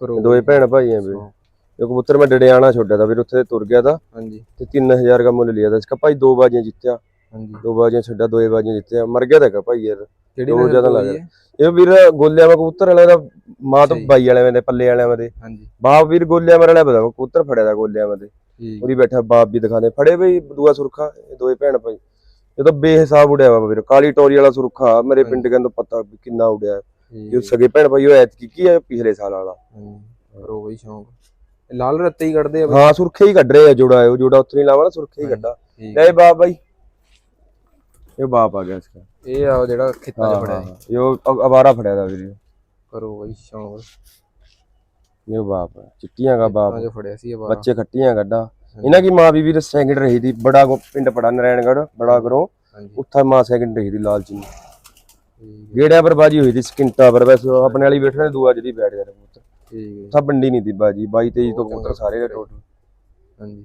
ਕਰੋ ਦੋਏ ਭੈਣ ਭਾਈ ਆ ਵੀਰੇ ਇਹ ਕਬੂਤਰ ਮੈਂ ਡੜਿਆਣਾ ਛੋੜਿਆ ਤਾਂ ਵੀਰ ਉੱਥੇ ਤੁਰ ਗਿਆ ਤਾਂ। ਹਾਂਜੀ। ਤੇ 3000 ਦਾ ਮੁੱਲ ਲਿਆ ਤਾਂ ਇਸਕਾ। ਭਾਈ ਦੋ ਬਾਜੀਆਂ ਜਿੱਤਿਆ। ਹਾਂਜੀ। ਦੋ ਬਾਜੀਆਂ ਛੱਡਿਆ ਦੋਏ ਬਾਜੀਆਂ ਜਿੱਤਿਆ। ਮਰ ਗਿਆ ਤਾਂ ਭਾਈ ਯਾਰ। ਕਿਹੜੀ ਦੋ ਜ਼ਿਆਦਾ ਲੱਗ? ਇਹ ਵੀਰ ਗੋਲਿਆਂ ਵਾ ਕਬੂਤਰ ਵਾਲੇ ਦਾ ਮਾਂ ਤੋਂ ਅੱਛਾ ਜੀ। ਬਾਈ ਵਾਲਿਆਂ ਦੇ ਪੱਲੇ ਵਾਲਿਆਂ ਦੇ। ਹਾਂਜੀ। ਬਾਪ ਵੀਰ ਗੋਲਿਆਂ ਵਾਲੇ ਪਤਾ ਕਬੂਤਰ ਫੜਿਆ ਦਾ ਗੋਲਿਆਂ ਦੇ। ਉਰੀ ਬੈਠਾ ਬਾਪ ਵੀ ਦਿਖਾਣੇ ਫੜੇ ਬਈ ਦੂਆ ਸੁਰਖਾ ਇਹ ਦੋਏ ਭੈਣ ਭਾਈ। ਇਹ ਤਾਂ ਬੇਹਿਸਾਬ ਉੜਿਆ ਵਾ ਵੀਰ। ਕਾਲੀ ਟੋਰੀ ਵਾਲਾ ਸੁਰਖਾ ਮੇਰੇ ਪਿੰਡ ਕਹਿੰਦਾ ਪਤਾ ਕਿੰਨਾ ਉੜਿਆ ਜੋ ਸਗੇ ਭੈਣ ਭਾਈ ਉਹ ਐਤਕੀ ਕੀ ਹੈ ਪਿਛਲੇ ਸਾਲ ਵਾਲਾ? ਕਰੋ ਬਈ ਸ਼ੌਂਕ। ਲਾਲ ਰੱਤੇ ਹੀ ਕੱਢਦੇ ਆ ਬਈ। ਹਾਂ ਸੁਰਖੇ ਹੀ ਕੱਢ ਰਹੇ ਆ ਜੋੜਾ ਉਹ ਜੋੜਾ ਉੱਥੇ ਨਹੀਂ ਲਾਵਾ ਸੁਰਖੇ ਹੀ ਕੱਢਾ। ਲੈ ਬਾਪ ਭਾਈ ਇਹ ਬਾਪ ਆ ਗਿਆ ਇਸਕਾ ਇਹ ਆ ਜਿਹੜਾ ਖੇਤਾਂ 'ਚ ਫੜਿਆ ਸੀ। ਇਹ ਅਵਾਰਾ ਫੜਿਆ ਦਾ ਵੀਰ। ਕਰੋ ਬਈ ਸ਼ੌਂਕ। ਇਹ ਬਾਪ ਹੈ ਚਿੱਟੀਆਂ ਦਾ ਬਾਪ। 'ਚ ਫੜਿਆ ਸੀ ਇਹ ਬਾਰਾ ਬੱਚੇ ਖੱਟੀਆਂ ਗੱਡਾ ਇਹਨਾਂ ਕੀ ਮਾਂ ਬੀਬੀ ਦੇ ਸੈਕਿੰਡ ਰਹੀ ਦੀ ਬੜਾ ਪਿੰਡ ਪੜਾ ਨਰੈਣਗੜ ਬੜਾ ਕਰੋ ਹਾਂਜੀ। ਉੱਥੇ ਮਾਂ ਸੈਕਿੰਡ ਰਹੀ ਦੀ ਲਾਲ ਚਿੰਨੀ ਠੀਕ ਗੇੜਿਆਂ ਪਰ ਬਾਜੀ ਹੋਈ ਦੀ ਸਕਿੰਟਾ ਪਰ ਵੈਸੇ ਆਪਣੇ ਵਾਲੀ ਬੈਠੇ ਨੇ ਦੂਆ ਜਿਹੜੀ ਬੈਠ ਗਿਆ ਕਬੂਤਰ। ਠੀਕ ਹੈ। ਉੱਥਾ ਬੰਡੀ ਨਹੀਂ ਦੀ ਬਾਜੀ 22 23 ਤੋਂ ਕਬੂਤਰ ਸਾਰੇ ਨੇ ਟੋਟਲ ਹਾਂਜੀ।